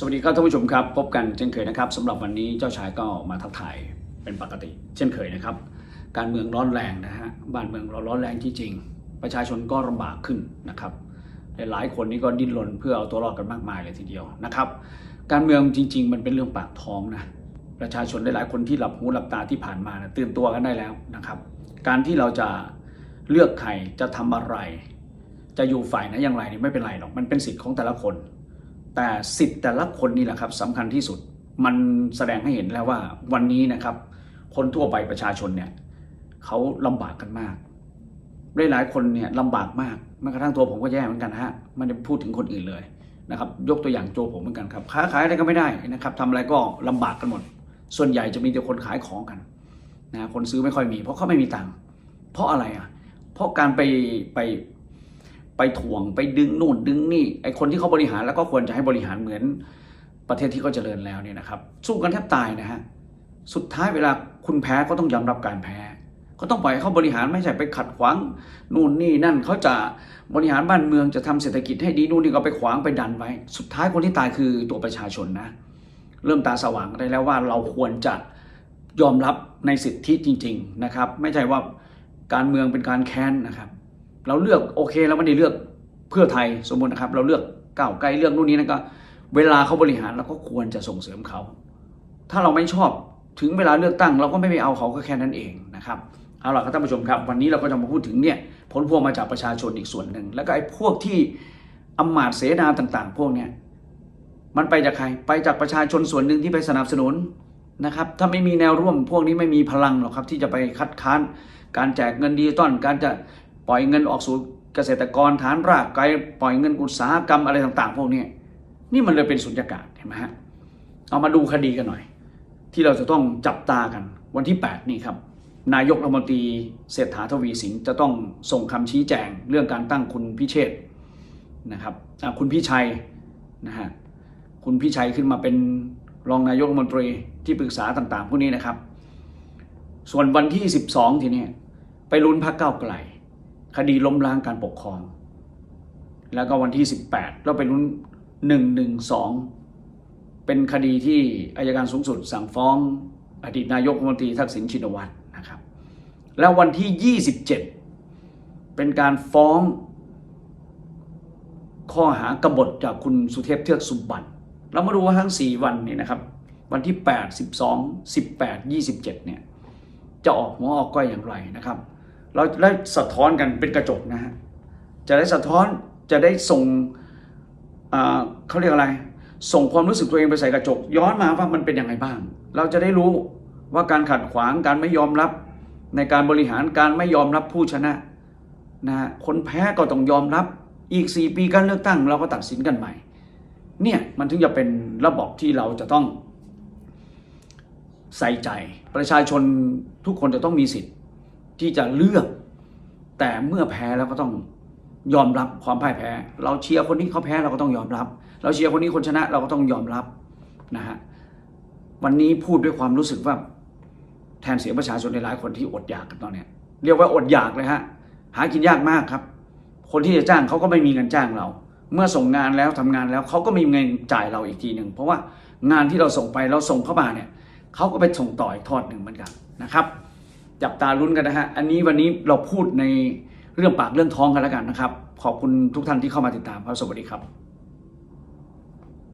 สวัสดีครับท่านผู้ชมครับ พบกันเช่นเคยนะครับสำหรับวันนี้เจ้าชายก็มาทักทายเป็นปกติ เช่นเคยนะครับ การเมืองร้อนแรงนะฮะบ้านเมืองเราร้อนแรงจริงๆประชาชนก็ลำบากขึ้นนะครับหลายคนนี่ก็ดิ้นรนเพื่อเอาตัวรอดกันมากมายเลยทีเดียวนะครับ การเมืองจริง ๆ มันเป็นเรื่องปากท้องนะประชาชนหลายๆคนที่หลับหูหลับตาที่ผ่านมานะตื่นตัวกันได้แล้วนะครับ การที่เราจะเลือกใครจะทำอะไร จะอยู่ฝ่ายไหนอย่างไรนี่ไม่เป็นไรหรอกมันเป็นสิทธิ์ของแต่ละคน แต่สิทธิ์แต่ละคนนี่แหละครับสำคัญที่สุดมันแสดงให้เห็นแล้วว่าวันนี้นะครับ คนทั่วไปประชาชนเนี่ยเขาลำบากกันมากหลายๆคนเนี่ยลำบากมากแม้กระทั่งตัวผมก็แย่เหมือนกันฮะไม่ได้พูดถึงคนอื่นเลยนะครับยกตัวอย่างโจผมเหมือนกันครับค้าขายอะไรก็ไม่ได้นะครับทำอะไรก็ลำบากกันหมด ส่วนใหญ่จะมีแต่คนขายของกันนะคนซื้อไม่ค่อยมี เพราะเขาไม่มีตังค์เพราะอะไรอะเพราะการไปไป ไปถ่วงไปดึงนู่นดึงนี่ไอคนที่เขาบริหารแล้วก็ควรจะให้บริหารเหมือนประเทศที่เขาเจริญแล้วเนี่ยนะครับ สู้กันแทบตายนะฮะสุดท้ายเวลาคุณแพ้ก็ต้องยอมรับการแพ้ ก็ต้องปล่อยเขาบริหารไม่ใช่ไปขัดขวางนู่นนี่นั่นเขาจะบริหารบ้านเมืองจะทำเศรษฐกิจให้ดีนู่นนี่ก็ไปขวางไปดันไว้ สุดท้ายคนที่ตายคือตัวประชาชนนะ เริ่มตาสว่างได้แล้วว่าเราควรจะยอมรับในสิทธิจริง ๆนะครับ ไม่ใช่ว่าการเมืองเป็นการแค้นนะครับ เราเลือกโอเคเราไม่ได้เลือกเพื่อไทยสมมตินะครับ เราเลือกก้าวไกลเลือกนู่นนี่นั่นก็ เวลาเขาบริหารเราก็ควรจะส่งเสริมเขา ถ้าเราไม่ชอบถึงเวลาเลือกตั้ง เราก็ไม่ไปเอาเขาก็แค่นั้นเองนะครับเอาล่ะครับท่านผู้ชมครับวันนี้เราก็จะมาพูดถึงเนี่ยผลพวงมาจากประชาชนอีกส่วนหนึ่ง แล้วก็ไอ้พวกที่อำมาตย์เสนาต่างๆ พวกเนี้ยมันไปจากใครไปจากประชาชนส่วนหนึ่งที่ไปสนับสนุนนะครับถ้าไม่มีแนวร่วมพวกนี้ไม่มีพลังหรอกครับที่จะไปคัดค้าน การแจกเงินดิจิตอลการจะ ปล่อยเงินออกสู่เกษตรกรฐานรากไกลปล่อยเงินอุตสาหกรรมอะไรต่างๆ พวกนี้นี่มันเลยเป็นสุญญากาศเห็นไหมฮะเอามาดูคดีกันหน่อย ที่เราจะต้องจับตากัน วันที่ 8 นี่ครับ นายกรัฐมนตรีเศรษฐาทวีสินจะต้องส่งคำชี้แจงเรื่องการตั้งคุณพิเชษฐ์นะครับคุณพิชัยนะฮะคุณพิชัยขึ้นมาเป็นรองนายกรัฐมนตรีที่ปรึกษาต่างๆ พวกนี้นะครับ ส่วนวันที่ 12 ทีนี้ไปลุ้นพักเก้าไกล คดีล้มล้างการปกครอง แล้วก็วันที่ 18 เราไปลุ้น112 เป็นคดีที่อายการสูงสุด สั่งฟ้องอดีตนายกรัฐมนตรีทักษิณชินวัตรนะครับ แล้ววันที่ 27 เป็นการฟ้องข้อหากบฏจากคุณสุเทพเทือกสุบรรณเรามาดูว่าทั้ง 4 วันนี้นะครับ วันที่ 8 12 18 27 เนี่ย จะออกหัวออกก้อยอย่างไรนะครับ เราได้สะท้อนกันเป็นกระจกนะฮะจะได้สะท้อนจะได้ส่งเขาเรียกอะไร ส่งความรู้สึกตัวเองไปใส่กระจก ย้อนมาว่ามันเป็นยังไงบ้าง เราจะได้รู้ว่าการขัดขวางการไม่ยอมรับ ในการบริหารการไม่ยอมรับผู้ชนะนะฮะคนแพ้ก็ต้องยอมรับอีก 4 ปีการเลือกตั้ง เราก็ตัดสินกันใหม่ เนี่ยมันถึงจะเป็นระบบที่เราจะต้องใส่ใจ ประชาชนทุกคนจะต้องมีสิทธิ์ ที่จะเลือก แต่เมื่อแพ้แล้วก็ต้องยอมรับความพ่ายแพ้ เราเชียร์คนนี้เขาแพ้เราก็ต้องยอมรับ เราเชียร์คนนี้คนชนะเราก็ต้องยอมรับนะฮะวันนี้พูดด้วยความรู้สึกว่าแทนเสียประชาชนในหลายคนที่อดอยากกันตอนเนี้ยเรียกว่าอดอยากเลยฮะหากินยากมากครับ คนที่จะจ้างเขาก็ไม่มีเงินจ้างเรา เมื่อส่งงานแล้วทำงานแล้วเขาก็ไม่มีเงินจ่ายเราอีกทีหนึ่งเพราะว่างานที่เราส่งไปเราส่งเข้ามาเนี่ยเขาก็ไปส่งต่ออีกทอดหนึ่งเหมือนกันนะครับ จับตาลุ้นกันนะฮะ อันนี้วันนี้เราพูดในเรื่องปากเรื่องท้องกันแล้วกันนะครับ ขอบคุณทุกท่านที่เข้ามาติดตามครับสวัสดีครับ